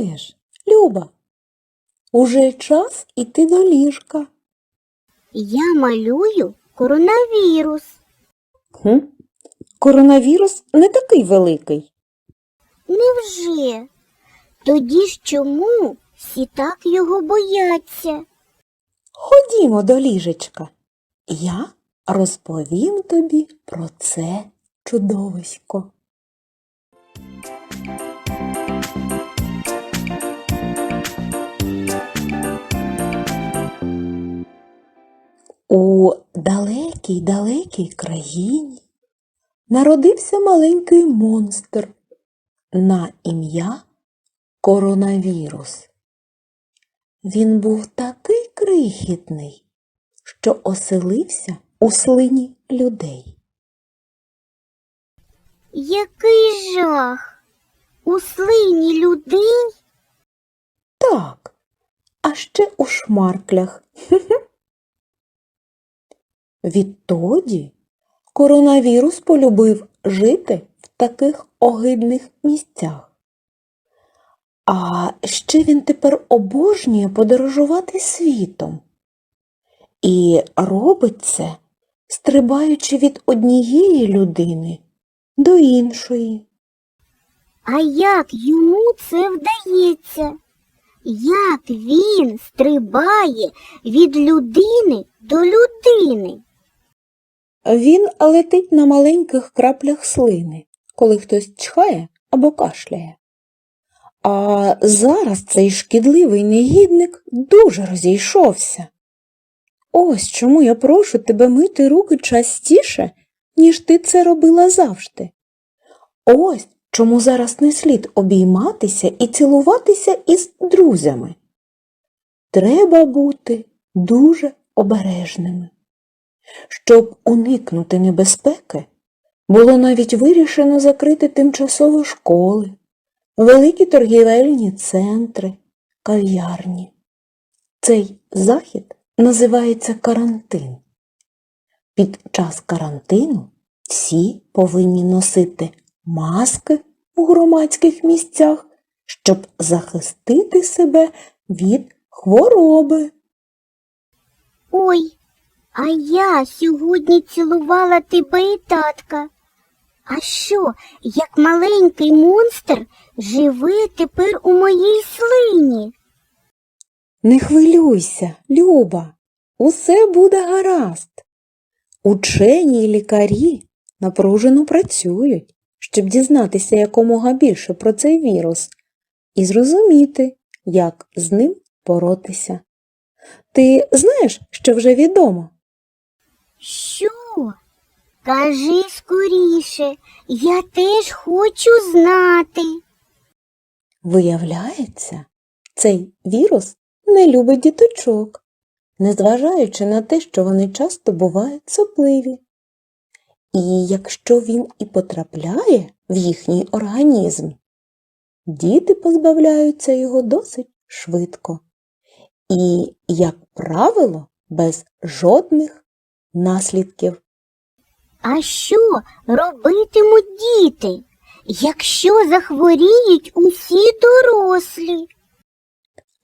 Що Люба? Уже час іти до ліжка. Я малюю коронавірус. Хм? Коронавірус не такий великий. Невже? Тоді ж чому всі так його бояться? Ходімо до ліжечка. Я розповім тобі про це чудовисько. У далекій далекій країні народився маленький монстр на ім'я Коронавірус. Він був такий крихітний, що оселився у слині людей. Який жах! У слині людей? Так, а ще у шмарклях. Відтоді коронавірус полюбив жити в таких огидних місцях. А ще він тепер обожнює подорожувати світом. І робить це, стрибаючи від однієї людини до іншої. А як йому це вдається? Як він стрибає від людини до людини? Він летить на маленьких краплях слини, коли хтось чхає або кашляє. А зараз цей шкідливий негідник дуже розійшовся. Ось чому я прошу тебе мити руки частіше, ніж ти це робила завжди. Ось чому зараз не слід обійматися і цілуватися із друзями. Треба бути дуже обережними. Щоб уникнути небезпеки, було навіть вирішено закрити тимчасово школи, великі торгівельні центри, кав'ярні. Цей захід називається карантин. Під час карантину всі повинні носити маски у громадських місцях, щоб захистити себе від хвороби. Ой, а я сьогодні цілувала тебе і татка. А що, як маленький монстр живе тепер у моїй слині? Не хвилюйся, Люба, усе буде гаразд. Учені і лікарі напружено працюють, щоб дізнатися якомога більше про цей вірус і зрозуміти, як з ним боротися. Ти знаєш, що вже відомо? Що? Кажи скоріше, я теж хочу знати. Виявляється, цей вірус не любить діточок, незважаючи на те, що вони часто бувають сопливі. І якщо він і потрапляє в їхній організм, діти позбавляються його досить швидко. І, як правило, без жодних наслідків. А що робитимуть діти, якщо захворіють усі дорослі?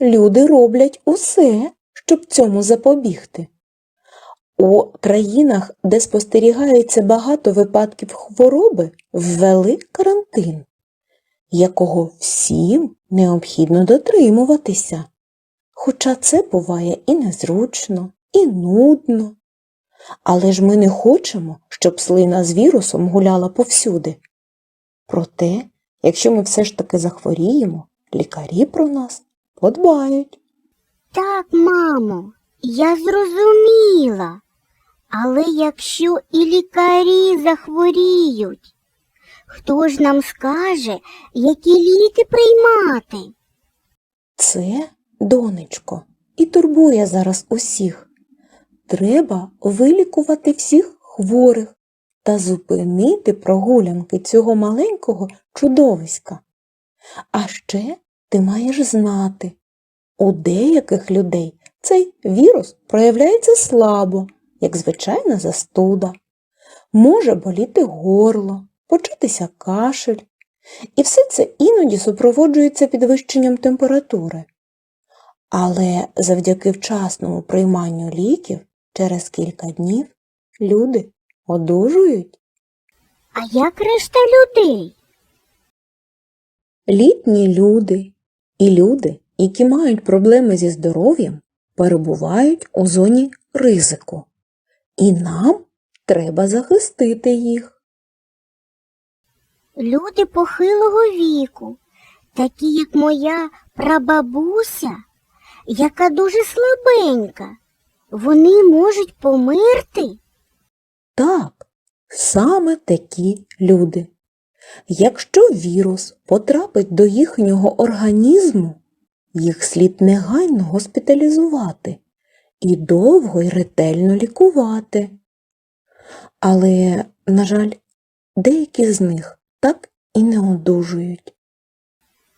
Люди роблять усе, щоб цьому запобігти. У країнах, де спостерігається багато випадків хвороби, ввели карантин, якого всім необхідно дотримуватися. Хоча це буває і незручно, і нудно. Але ж ми не хочемо, щоб слина з вірусом гуляла повсюди. Проте, якщо ми все ж таки захворіємо, лікарі про нас подбають. Так, мамо, я зрозуміла. Але якщо і лікарі захворіють, хто ж нам скаже, які ліки приймати? Це, донечко, і турбує зараз усіх. Треба вилікувати всіх хворих та зупинити прогулянки цього маленького чудовиська. А ще ти маєш знати, у деяких людей цей вірус проявляється слабо, як звичайна застуда. Може боліти горло, початися кашель, І все це іноді супроводжується підвищенням температури. Але завдяки вчасному прийманню ліків через кілька днів люди одужують. А як решта людей? Літні люди і люди, які мають проблеми зі здоров'ям, перебувають у зоні ризику. І нам треба захистити їх. Люди похилого віку, такі як моя прабабуся, яка дуже слабенька, вони можуть померти? Так, саме такі люди. Якщо вірус потрапить до їхнього організму, їх слід негайно госпіталізувати і довго й ретельно лікувати. Але, на жаль, деякі з них так і не одужують.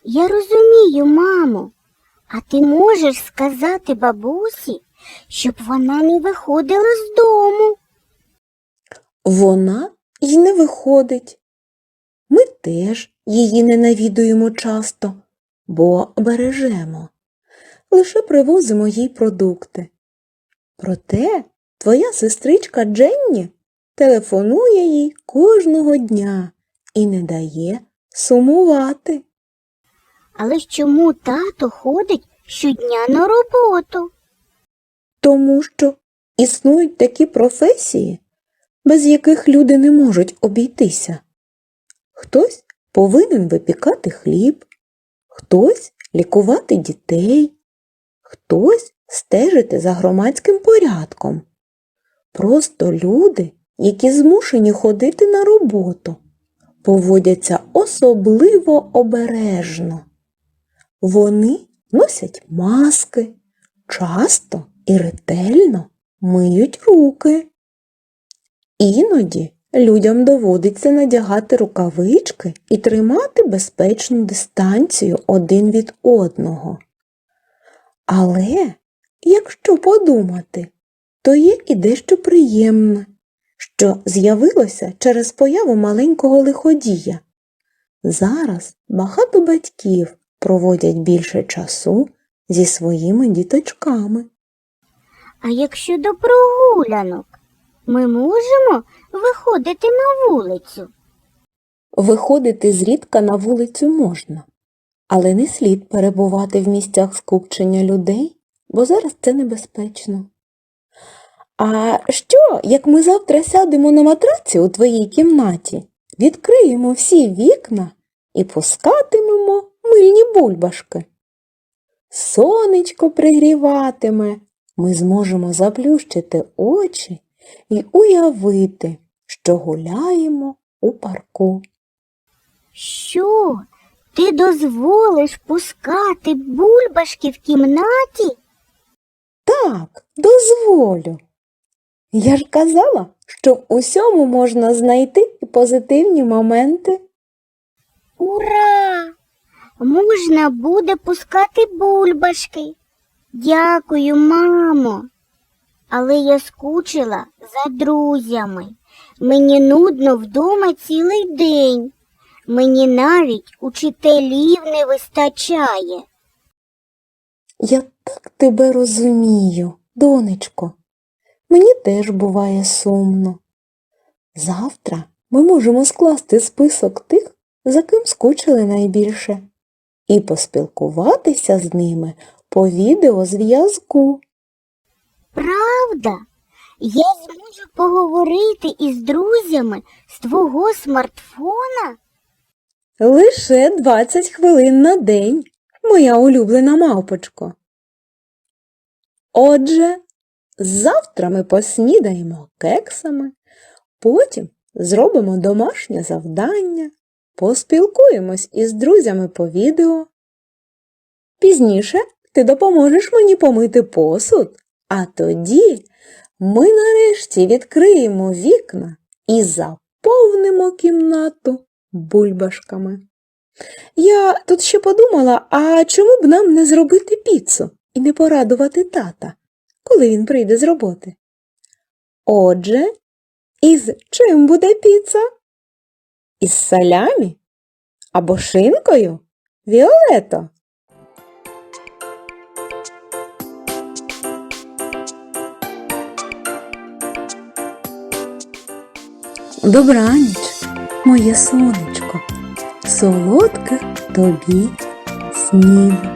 Я розумію, мамо. А ти можеш сказати бабусі, щоб вона не виходила з дому? Вона й не виходить. Ми теж її не навідуємо часто, бо бережемо, лише привозимо їй продукти. Проте твоя сестричка Дженні телефонує їй кожного дня і не дає сумувати. Але ж чому тато ходить щодня на роботу? Тому що існують такі професії, без яких люди не можуть обійтися. Хтось повинен випікати хліб, хтось лікувати дітей, хтось стежити за громадським порядком. Просто люди, які змушені ходити на роботу, поводяться особливо обережно. Вони носять маски, часто і ретельно миють руки. Іноді людям доводиться надягати рукавички і тримати безпечну дистанцію один від одного. Але, якщо подумати, то є і дещо приємне, що з'явилося через появу маленького лиходія. Зараз багато батьків проводять більше часу зі своїми діточками. А якщо до прогулянок, ми можемо виходити на вулицю? Виходити зрідка на вулицю можна, але не слід перебувати в місцях скупчення людей, бо зараз це небезпечно. А що, як ми завтра сядемо на матраці у твоїй кімнаті, відкриємо всі вікна і пускатимемо мильні бульбашки? Сонечко пригріватиме, ми зможемо заплющити очі і уявити, що гуляємо у парку. Що? Ти дозволиш пускати бульбашки в кімнаті? Так, дозволю. Я ж казала, що в усьому можна знайти і позитивні моменти. Ура! Можна буде пускати бульбашки. Дякую, мамо. Але я скучила за друзями. Мені нудно вдома цілий день. Мені навіть учителів не вистачає. Я так тебе розумію, донечко. Мені теж буває сумно. Завтра ми можемо скласти список тих, за ким скучили найбільше, і поспілкуватися з ними по відеозв'язку. Правда? Я зможу поговорити із друзями з твого смартфона? Лише 20 хвилин на день, моя улюблена мавпочко. Отже, завтра ми поснідаємо кексами, потім зробимо домашнє завдання, поспілкуємось із друзями по відео. Пізніше ти допоможеш мені помити посуд, а тоді ми нарешті відкриємо вікна і заповнимо кімнату бульбашками. Я тут ще подумала, а чому б нам не зробити піцу і не порадувати тата, коли він прийде з роботи? Отже, із чим буде піца? Із салямі? Або шинкою? Віолето. Добраніч, моє сонечко, солодких тобі снів.